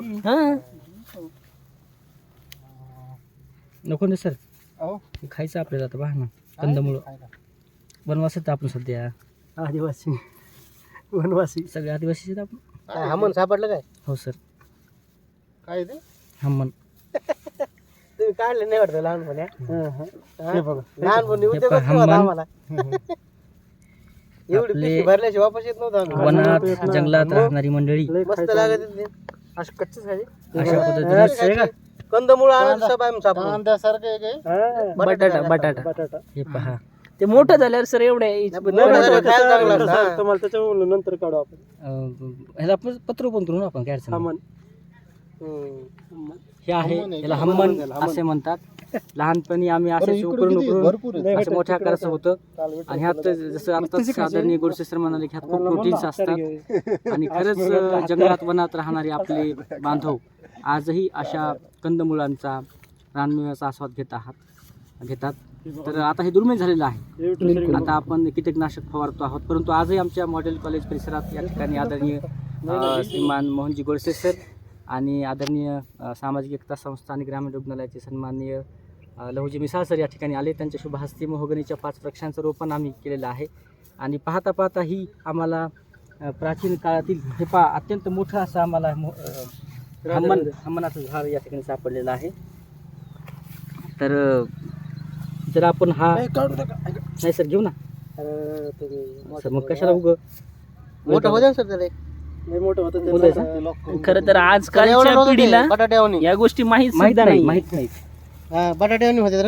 हा? नको ना सर. अहो. खायचं आपल्याला आता पहा ना कंदमुळं. खायला. वनवासात आपण सध्या. आदिवासी. वनवासी. सगळे आदिवासी आहेत आपण. हमन सापडलं काय? हो सर. काय ते? हमन. तुम्ही काढलं नाही वाटतं लहानपणी हा? हे. बघा. लहानपणी हे पहा, हनुमान. आम्हाला. एवढी आपले- पिशवी भरल्याशिवाय वापस येत नव्हतं आम्ही. वनात जंगलात राहणारी मंडळी. मस्त लागत होती. असं कच्चच खायचे अशा पद्धतीने कंदमुळ कांद्यासारखं आहे. बटाटा बटाटा बटाटा. हे पहा. ते मोठं झाल्यावर सर एवढे मोठं झालं खायला चांगलं हा. तुम्हाला त्याच्यावर नंतर काढू आपण. ह्याला आपण पत्र पण करू ना आपण काय अडचण नाही. हम्म. हे आहे हम्मन आहे. याला का? हम्मन हम्मन आहे, असे म्हणतात. लहानपणी आम्ही असे उकरून? उकरून. असं मोठ्या आकाराचं होतं. आणि ह्यात जसं आता आदरणीय गोडसे सर म्हणाले की ह्यात खूप प्रोटीन्स असतात. आणि खरंच जंगलात वनात राहणारे आपले बांधव आजही अशा कंदमुळांचा रानमेव्याचा आस्वाद घेत आहात घेतात. तर आता हे दुर्मिळ झालेलं आहे. आता आपण कीटकनाशक फवारतो आहोत. परंतु आजही आमच्या मॉडेल कॉलेज परिसरात या ठिकाणी आदरणीय श्रीमान मोहनजी गोडसे सर आणि आदरणीय सामाजिक एकता संस्था आणि ग्रामीण रुग्णालयाचे सन्माननीय लहुजी मिसाळ सर या ठिकाणी आले. त्यांच्या शुभ हस्ते मोहगनीच्या पाच वृक्षांचं रोपण आम्ही केलेलं आहे. आणि पाहता पाहता ही आम्हाला प्राचीन काळातील हे पा अत्यंत मोठं असं आम्हाला हम्मन हम्मनाचं झाड या ठिकाणी सापडलेलं आहे. तर जर आपण हा नाही सर घेऊ ना. सर मग कशाला उग? मोठं होतं सर त्याला. मोठं होतं ते बोलायचं? नंतर lock करून खरं तर एवढं आजकालच्या नव्हतं ते, पिढीला बटाट्यावनी. या गोष्टी माहीत माहीत नाही नाही माहीत नाही. हा बटाट्यावनी होते तर